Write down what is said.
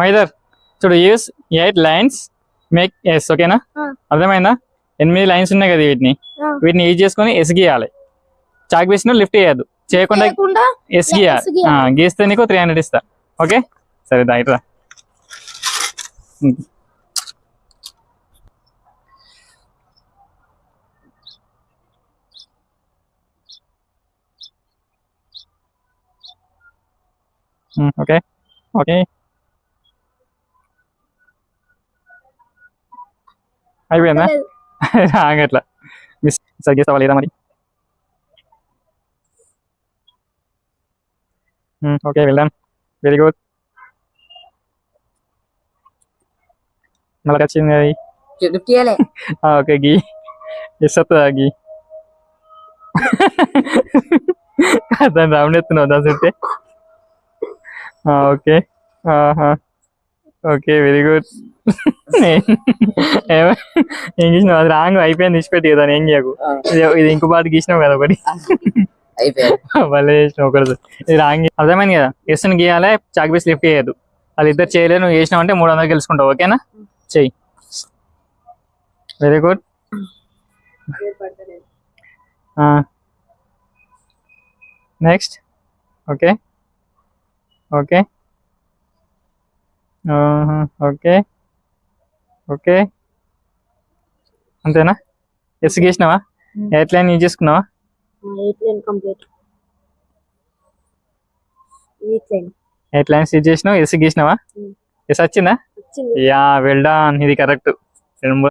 మైదర్ చూడు use eight lines make S ఓకేనా. అర్థమైందా? ఎనిమిది లైన్స్ ఉన్నాయి కదా వీటిని. ఆ. వీటిని యూజ్ చేసుకొని ఎస్ గీయాలి. చాక్ పీస్ లిఫ్ట్ చేయద్దు. చేయకుండా ఎస్ గీయాలి. ఆ, గీస్తే నీకు త్రీ హండ్రెడ్ ఇస్తా. ఓకే సరే దా ఇట్రా ఓకే ఓకే అయిపోయిందా లేదు. ఆగట్లా మిస్ సరిగ్గా లేదా మరి ఓకే వెళ్దాం వెరీ గుడ్ మళ్ళీ వచ్చింది అది లిఫ్ట్ చేయలే ఓకే గీ ఎస్ వస్తుందా గీ దాన్ని రౌండ్ ఎత్తున్నావు దాని చుట్టే ఓకే ఓకే వెరీ గుడ్ ఏం గీసినావు అది రాంగ్ అయిపోయింది ఇచ్చిపెట్టి కదా ఏం చేయకు? ఇది ఇంకో పాట గీసినావు కదా ఒకటి. భలే చేసినావు ఒకటి ఇది రాంగ్ అర్థమైంది కదా? ఎస్ని గీయాలి చాక్ పీస్ లిఫ్ట్ చేయదు అది ఇద్దరు చేయలేదు నువ్వు చేసినావు అంటే మూడు వందలు గెలుచుకుంటావు ఓకేనా? చెయ్యి. Very good next okay. Okay. Okay. Okay. అంతేనా? ఎస్ గీసినావా? ఎయిట్ లైన్ యూజ్ చేసుకున్నావా? Eight line complete? Eight line eight lines use చేసినావు? ఎస్ గీసినావా. ఎస్ వచ్చిందా? యా వెల్ డన్ ఇది కరెక్ట్